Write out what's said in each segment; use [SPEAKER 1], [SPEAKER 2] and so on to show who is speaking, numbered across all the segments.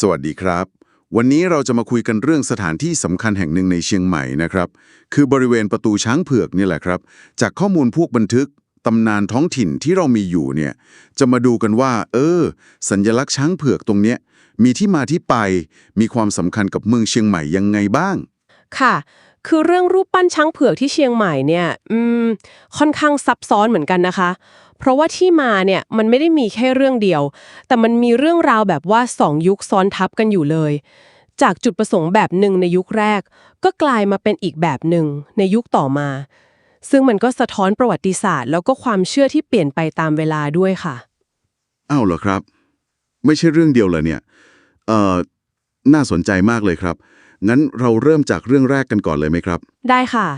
[SPEAKER 1] สวัสดีครับ วันนี้เราจะมาคุยกันเรื่องสถานที่สำคัญแห่งหนึ่งในเชียงใหม่นะครับ คือบริเวณประตูช้างเผือกนี่แหละครับ จากข้อมูลพวกบันทึกตำนานท้องถิ่นที่เรามีอยู่เนี่ย จะมาดูกันว่า เออ สัญลักษณ์ช้างเผือกตรงเนี้ย มีที่มาที่ไป มีความสำคัญกับเมืองเชียงใหม่ยังไงบ้าง
[SPEAKER 2] ค่ะ คือเรื่องรูปปั้นช้างเผือกที่เชียงใหม่เนี่ย อืม ค่อนข้างซับซ้อนเหมือนกันนะคะ เพราะว่าที่มาเนี่ยมันไม่ได้มีแค่เรื่องเดียว แต่มันมีเรื่องราวแบบว่าสองยุคซ้อนทับกันอยู่เลย จากจุดประสงค์แบบหนึ่งในยุคแรก ก็กลายมาเป็นอีกแบบหนึ่งในยุคต่อมา ซึ่งมันก็สะท้อนประวัติศาสตร์ แล้วก็ความเชื่อที่เปลี่ยนไปตามเวลาด้วยค่ะ
[SPEAKER 1] อ้าวเหรอครับ ไม่ใช่เรื่องเดียวเหรอเนี่ยเอ่อน่าสนใจมากเลยครับ งั้นเราเริ่มจากเรื่องแรกกันก่อนเลยไหมครับ
[SPEAKER 2] ได้ค่ะ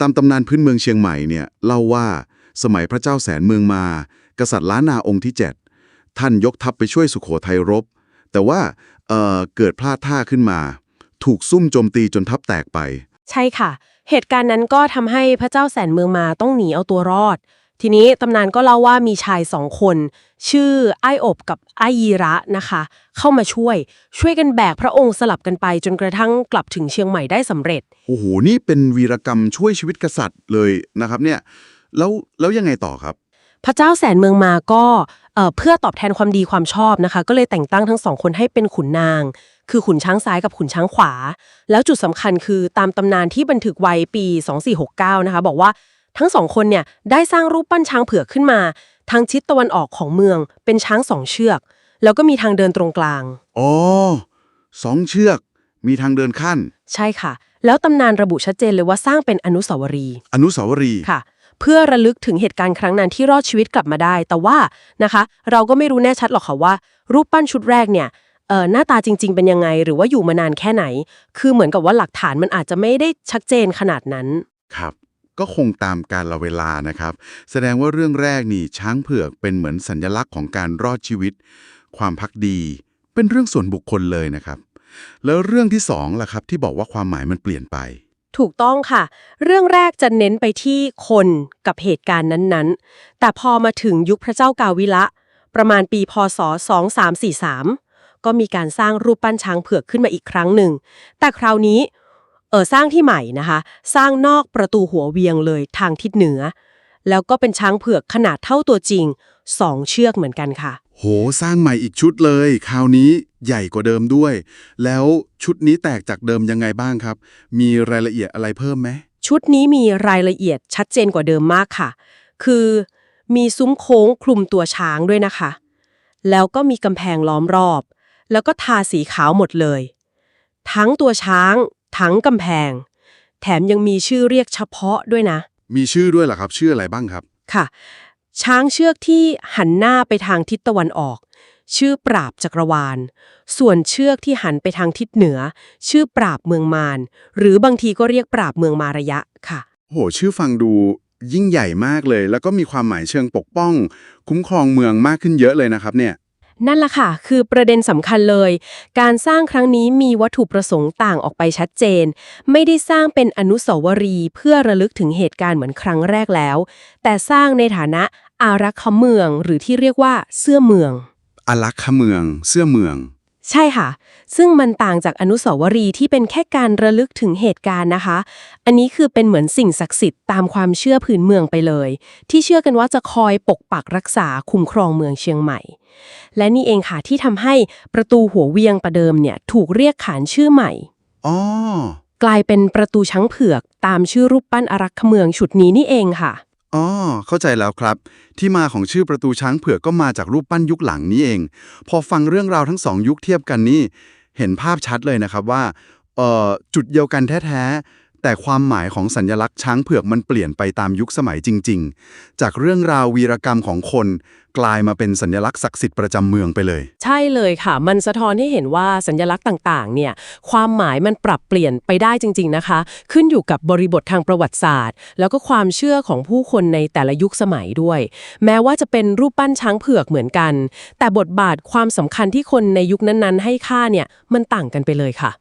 [SPEAKER 1] ตามตำนานพื้นเมืองเชียงใหม่เนี่ยเล่าว่า สมัยพระเจ้าแสนเมืองมา กษัตริย์ล้านนาองค์ที่ 7 ท่านยกทัพไปช่วยสุโขทัยรบ แต่ว่าเอ่อเกิดพลาดท่าขึ้นมา ถูกซุ่มโจมตีจนทัพแตกไป
[SPEAKER 2] ใช่ค่ะ เหตุการณ์นั้นก็ทำให้พระเจ้าแสนเมืองมาต้องหนีเอาตัวรอด ทีนี้ตำนานก็เล่าว่ามีชายสองคน ชื่อไอ้อบกับไอ้ยีระนะคะ เข้ามาช่วย ช่วยกันแบกพระองค์สลับกันไปจนกระทั่งกลับถึงเชียงใหม่ได้สำเร็จ
[SPEAKER 1] โอ้โห นี่เป็นวีรกรรมช่วยชีวิตกษัตริย์เลยนะครับเนี่ย แล้วแล้วยังไงต่อครับ
[SPEAKER 2] พระเจ้าแสนเมืองมาก็เอ่อเพื่อตอบแทนความดีความชอบนะคะ ก็เลยแต่งตั้งทั้งสองคนให้เป็นขุนนาง คือขุนช้างซ้ายกับขุนช้างขวา แล้วจุดสำคัญคือตามตำนานที่บันทึกไว้ปี 2469 นะคะ บอกว่าทั้งสองคนเนี่ยได้สร้างรูปปั้นช้างเผือกขึ้นมา ทางทิศตะวันออกของเมือง เป็นช้างสองเชือก แล้วก็มีทางเดินตรงกลาง
[SPEAKER 1] อ๋อสองเชือก มีทางเดินขั้น
[SPEAKER 2] ใช่ค่ะ แล้วตำนานระบุชัดเจนเลยว่าสร้างเป็นอนุสาวรีย์
[SPEAKER 1] อนุสาวรีย์
[SPEAKER 2] ค่ะ เพื่อระลึกถึงเหตุการณ์ครั้งนั้นที่รอดชีวิตกลับมาได้ แต่ว่านะคะ เราก็ไม่รู้แน่ชัดหรอกค่ะว่า รูปปั้นชุดแรกเนี่ยเอ่อหน้าตาจริง ๆ เป็นยังไง หรือว่าอยู่มานานแค่ไหน คือเหมือนกับว่าหลักฐานมันอาจจะไม่ได้ชัดเจนขนาดนั้น
[SPEAKER 1] ครับ ก็คงตามการละเวลานะครับ แสดงว่าเรื่องแรกนี่ช้างเผือกเป็นเหมือนสัญลักษณ์ของการรอดชีวิต ความพักดี เป็นเรื่องส่วนบุคคลเลยนะครับ แล้วเรื่องที่สองล่ะครับที่บอกว่าความหมายมันเปลี่ยนไป
[SPEAKER 2] ถูกต้องค่ะ เรื่องแรกจะเน้นไปที่คนกับเหตุการณ์นั้นๆ แต่พอมาถึงยุคพระเจ้ากาวิละ ประมาณปีพศ 2343 ก็มีการสร้างรูปปั้นช้างเผือกขึ้นมาอีกครั้งหนึ่ง แต่คราวนี้เออสร้างที่ใหม่นะคะ สร้างนอกประตูหัวเวียงเลยทางทิศเหนือ แล้วก็เป็นช้างเผือกขนาดเท่าตัวจริง สองเชือกเหมือนกันค่ะ
[SPEAKER 1] โห สร้างใหม่อีกชุดเลย คราวนี้ใหญ่กว่าเดิมด้วย แล้วชุดนี้แตกจากเดิมยังไงบ้างครับ มีรายละเอียดอะไรเพิ่มไหม
[SPEAKER 2] ชุดนี้มีรายละเอียดชัดเจนกว่าเดิมมากค่ะ คือมีซุ้มโค้งคลุมตัวช้างด้วยนะคะ แล้วก็มีกำแพงล้อมรอบ แล้วก็ทาสีขาวหมดเลย ทั้งตัวช้าง ทั้งกำแพง แถมยังมีชื่อเรียกเฉพาะด้วยนะ
[SPEAKER 1] มีชื่อด้วยเหรอครับ ชื่ออะไรบ้างครับ
[SPEAKER 2] ค่ะ ช้างเชือกที่หันหน้าไปทางทิศตะวันออก ชื่อปราบจักรวาล ส่วนเชือกที่หันไปทางทิศเหนือ ชื่อปราบเมืองมารหรือบางทีก็เรียกปราบเมืองมารยะค่ะ
[SPEAKER 1] โห ชื่อฟังดูยิ่งใหญ่มากเลย แล้วก็มีความหมายเชิงปกป้อง คุ้มครองเมืองมากขึ้นเยอะเลยนะครับเนี่ย
[SPEAKER 2] นั่นแหละค่ะ คือประเด็นสำคัญเลย การสร้างครั้งนี้มีวัตถุประสงค์ต่างออกไปชัดเจน ไม่ได้สร้างเป็นอนุสาวรีย์เพื่อระลึกถึงเหตุการณ์เหมือนครั้งแรกแล้ว แต่สร้างในฐานะอารักขเมือง หรือที่เรียกว่าเสื้อเมือง
[SPEAKER 1] อารักขเมือง เสื้อเมือง
[SPEAKER 2] ใช่ค่ะ ซึ่งมันต่างจากอนุสาวรีย์ที่เป็นแค่การระลึกถึงเหตุการณ์นะคะ อันนี้คือเป็นเหมือนสิ่งศักดิ์สิทธิ์ตามความเชื่อพื้นเมืองไปเลย ที่เชื่อกันว่าจะคอยปกปักรักษาคุ้มครองเมืองเชียงใหม่ และนี่เองค่ะที่ทำให้ประตูหัวเวียงประเดิมเนี่ยถูกเรียกขานชื่อใหม่
[SPEAKER 1] อ๋อ
[SPEAKER 2] กลายเป็นประตูช้างเผือกตามชื่อรูปปั้นอารักขเมืองชุดนี้นี่เองค่ะ
[SPEAKER 1] อ๋อเข้าใจแล้วครับ ที่มาของชื่อประตูช้างเผือกก็มาจากรูปปั้นยุคหลังนี้เอง พอฟังเรื่องราวทั้งสองยุคเทียบกันนี่ เห็นภาพชัดเลยนะครับว่าเอ่อจุดเดียวกันแท้ๆ แต่ความหมายของสัญลักษณ์ช้างเผือกมันเปลี่ยนไปตามยุคสมัยจริง ๆ จากเรื่องราววีรกรรมของคน กลายมาเป็นสัญลักษณ์ศักดิ์สิทธิ์ประจำเมืองไปเลย
[SPEAKER 2] ใช่เลยค่ะ มันสะท้อนให้เห็นว่าสัญลักษณ์ต่างๆ เนี่ย ความหมายมันปรับเปลี่ยนไปได้จริง ๆ นะคะ ขึ้นอยู่กับบริบททางประวัติศาสตร์ แล้วก็ความเชื่อของผู้คนในแต่ละยุคสมัยด้วย แม้ว่าจะเป็นรูปปั้นช้างเผือกเหมือนกัน แต่บทบาทความสำคัญที่คนในยุคนั้นๆ ให้ค่าเนี่ย มันต่างกันไปเลยค่ะ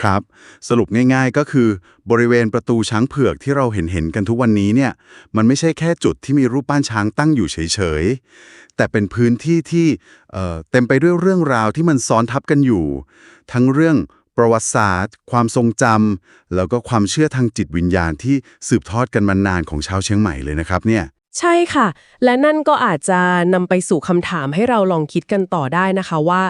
[SPEAKER 1] ครับ สรุปง่ายๆก็คือบริเวณประตูช้างเผือกที่เราเห็นเห็นๆกันทุกวันนี้เนี่ย มันไม่ใช่แค่จุดที่มีรูปปั้นช้างตั้งอยู่เฉยๆ แต่เป็นพื้นที่ที่เอ่อเต็มไปด้วยเรื่องราวที่มันซ้อนทับกันอยู่ ทั้งเรื่องประวัติศาสตร์ ความทรงจำแล้วก็ความเชื่อทางจิตวิญญาณที่สืบทอดกันมานานของชาวเชียงใหม่เลยนะครับเนี่ย
[SPEAKER 2] ใช่ค่ะ และนั่นก็อาจจะนำไปสู่คำถามให้เราลองคิดกันต่อได้นะคะว่า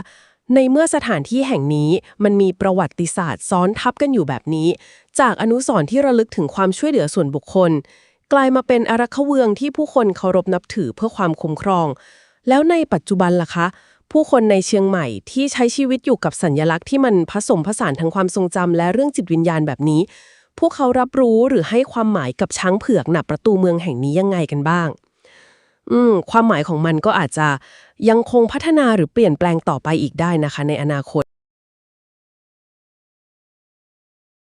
[SPEAKER 2] ในเมื่อสถานที่แห่งนี้มันมีประวัติศาสตร์ซ้อนทับกันอยู่แบบนี้ จากอนุสรณ์ที่ระลึกถึงความช่วยเหลือส่วนบุคคล กลายมาเป็นอารักขเวืองที่ผู้คนเคารพนับถือเพื่อความคุ้มครอง แล้วในปัจจุบันล่ะคะ ผู้คนในเชียงใหม่ที่ใช้ชีวิตอยู่กับสัญลักษณ์ที่มันผสมผสานทั้งความทรงจำและเรื่องจิตวิญญาณแบบนี้ พวกเขารับรู้หรือให้ความหมายกับช้างเผือกหนับประตูเมืองแห่งนี้ยังไงกันบ้าง อืมความหมายของมันก็อาจจะยังคงพัฒนาหรือเปลี่ยนแปลงต่อไปอีกได้นะคะ ในอนาคต